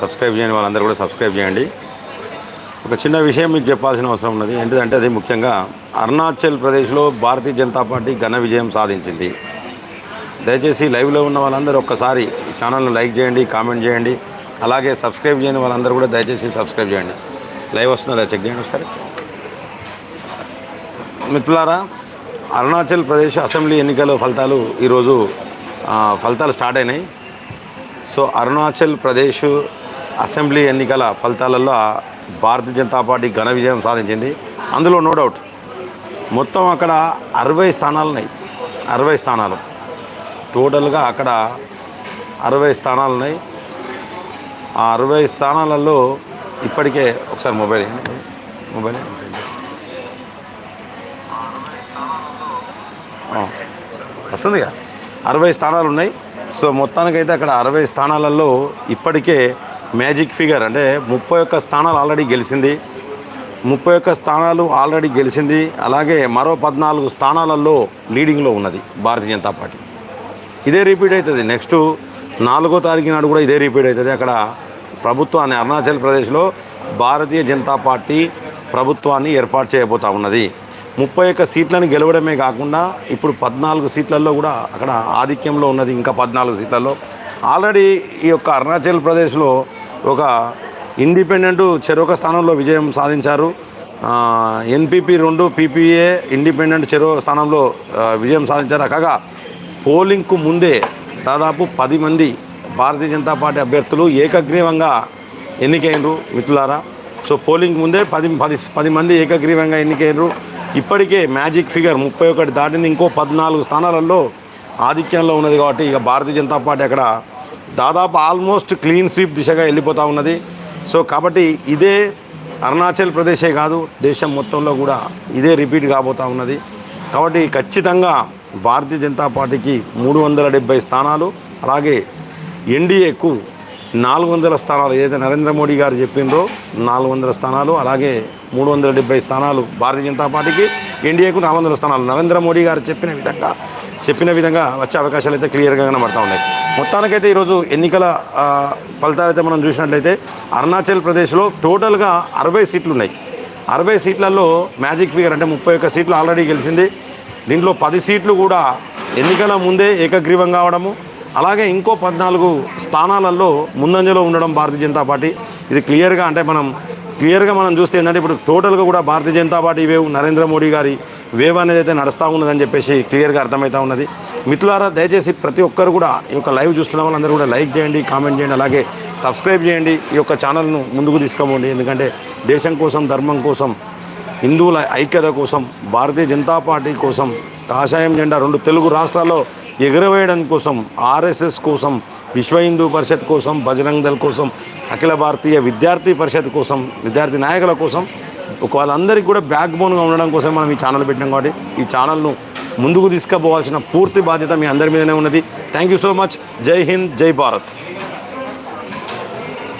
Subscribe చేయని వాళ్ళందరూ కూడా సబ్స్క్రైబ్ చేయండి. ఒక చిన్న విషయం మీకు చెప్పాల్సిన అవసరం ఉన్నది. ఏంటిదంటే అది ముఖ్యంగా అరుణాచల్ ప్రదేశ్లో భారతీయ జనతా పార్టీ ఘన విజయం సాధించింది. దయచేసి లైవ్లో ఉన్న వాళ్ళందరూ ఒక్కసారి ఛానల్ను లైక్ చేయండి కామెంట్ చేయండి. అలాగే సబ్స్క్రైబ్ చేయని వాళ్ళందరూ కూడా దయచేసి సబ్స్క్రైబ్ చేయండి. లైవ్ వస్తుందా చెక్ చేయండి ఒకసారి. మిత్రులారా అరుణాచల్ ప్రదేశ్ అసెంబ్లీ ఎన్నికల ఫలితాలు ఈరోజు ఫలితాలు స్టార్ట్ అయినాయి. సో అరుణాచల్ ప్రదేశ్ అసెంబ్లీ ఎన్నికల ఫలితాలలో భారతీయ జనతా పార్టీ ఘన విజయం సాధించింది. అందులో నో డౌట్ మొత్తం అక్కడ అరవై స్థానాలు ఉన్నాయి. అరవై స్థానాలు. టోటల్గా అక్కడ అరవై స్థానాలు ఉన్నాయి. ఆ అరవై స్థానాలలో ఇప్పటికే ఒకసారి మొబైల్ మొబైల్ వస్తుందిగా. అరవై స్థానాలు ఉన్నాయి. సో మొత్తానికైతే అక్కడ అరవై స్థానాలలో ఇప్పటికే మ్యాజిక్ ఫిగర్ అంటే ముప్పై ఒక్క స్థానాలు ఆల్రెడీ గెలిచింది. ముప్పై ఒక్క స్థానాలు ఆల్రెడీ గెలిచింది. అలాగే మరో పద్నాలుగు స్థానాలలో లీడింగ్లో ఉన్నది భారతీయ జనతా పార్టీ. ఇదే రిపీట్ అవుతుంది నెక్స్ట్ నాలుగో తారీఖు నాడు కూడా ఇదే రిపీట్ అవుతుంది అక్కడ ప్రభుత్వాన్ని అరుణాచల్ ప్రదేశ్లో భారతీయ జనతా పార్టీ ప్రభుత్వాన్ని ఏర్పాటు చేయబోతా ఉన్నది. ముప్పై ఒక్క సీట్లను గెలవడమే కాకుండా ఇప్పుడు పద్నాలుగు సీట్లలో కూడా అక్కడ ఆధిక్యంలో ఉన్నది ఇంకా పద్నాలుగు సీట్లలో. ఆల్రెడీ ఈ యొక్క అరుణాచల్ ప్రదేశ్లో ఒక ఇండిపెండెంట్ చెరొక స్థానంలో విజయం సాధించారు. ఎన్పిపి రెండు పీపీఏ ఇండిపెండెంట్ చెరో స్థానంలో విజయం సాధించారు. కాగా పోలింగ్కు ముందే దాదాపు పది మంది భారతీయ జనతా పార్టీ అభ్యర్థులు ఏకగ్రీవంగా ఎన్నికైనరు మిత్రులారా. సో పోలింగ్ ముందే పది పది పది మంది ఏకగ్రీవంగా ఎన్నికైనరు. ఇప్పటికే మ్యాజిక్ ఫిగర్ ముప్పై ఒకటి దాటింది ఇంకో పద్నాలుగు స్థానాలలో ఆధిక్యంలో ఉన్నది కాబట్టి ఇక భారతీయ జనతా పార్టీ అక్కడ దాదాపు ఆల్మోస్ట్ క్లీన్ స్వీప్ దిశగా వెళ్ళిపోతూ ఉన్నది. సో కాబట్టి ఇదే అరుణాచల్ ప్రదేశే కాదు దేశం మొత్తంలో కూడా ఇదే రిపీట్ కాబోతూ ఉన్నది. కాబట్టి ఖచ్చితంగా భారతీయ జనతా పార్టీకి మూడు వందల డెబ్బై స్థానాలు అలాగే ఎన్డీఏకు నాలుగు వందల స్థానాలు ఏదైతే నరేంద్ర మోడీ గారు చెప్పిండ్రో నాలుగు వందల స్థానాలు అలాగే మూడు వందల డెబ్బై స్థానాలు భారతీయ జనతా పార్టీకి ఎన్డీఏకు నాలుగు వందల స్థానాలు. నరేంద్ర మోడీ గారు చెప్పిన విధంగా చెప్పిన విధంగా వచ్చే అవకాశాలు అయితే క్లియర్గా కనబడతా ఉన్నాయి. మొత్తానికైతే ఈరోజు ఎన్నికల ఆ, ఫలితాలు అయితే మనం చూసినట్లయితే అరుణాచల్ ప్రదేశ్లో టోటల్గా అరవై సీట్లు ఉన్నాయి అరవై సీట్లలో మ్యాజిక్ ఫిగర్ అంటే ముప్పై ఒక్క సీట్లు ఆల్రెడీ గెలిచింది. దీంట్లో పది సీట్లు కూడా ఎన్నికల ముందే ఏకగ్రీవం కావడము అలాగే ఇంకో పద్నాలుగు స్థానాలలో ముందంజలో ఉండడం భారతీయ జనతా పార్టీ. ఇది క్లియర్గా అంటే మనం క్లియర్గా మనం చూస్తే ఏంటంటే ఇప్పుడు టోటల్గా కూడా భారతీయ జనతా పార్టీ వేవ్ నరేంద్ర మోడీ గారి వేవ్ అనేది అయితే నడుస్తూ ఉన్నదని చెప్పేసి క్లియర్గా అర్థమవుతా ఉన్నది. మిత్రులారా దయచేసి ప్రతి ఒక్కరు కూడా ఈ యొక్క లైవ్ చూస్తున్న వాళ్ళందరూ కూడా లైక్ చేయండి కామెంట్ చేయండి అలాగే సబ్స్క్రైబ్ చేయండి ఈ యొక్క ఛానల్ను ముందుకు తీసుకోమండి ఎందుకంటే దేశం కోసం ధర్మం కోసం హిందువుల ఐక్యత కోసం భారతీయ జనతా పార్టీ కోసం కాషాయం జెండా రెండు తెలుగు రాష్ట్రాల్లో ఎగురవేయడం కోసం ఆర్ఎస్ఎస్ కోసం విశ్వ హిందూ పరిషత్ కోసం బజరంగ్ దళ్ కోసం అఖిల భారతీయ విద్యార్థి పరిషత్ కోసం విద్యార్థి నాయకుల కోసం ఒక వాళ్ళందరికీ కూడా బ్యాక్ బోన్గా ఉండడం కోసం మనం ఈ ఛానల్ పెట్టినాం కాబట్టి ఈ ఛానల్ను ముందుకు తీసుకుపోవాల్సిన పూర్తి బాధ్యత మీ అందరి మీదనే ఉన్నది. Thank you so much. జై హింద్ జై భారత్.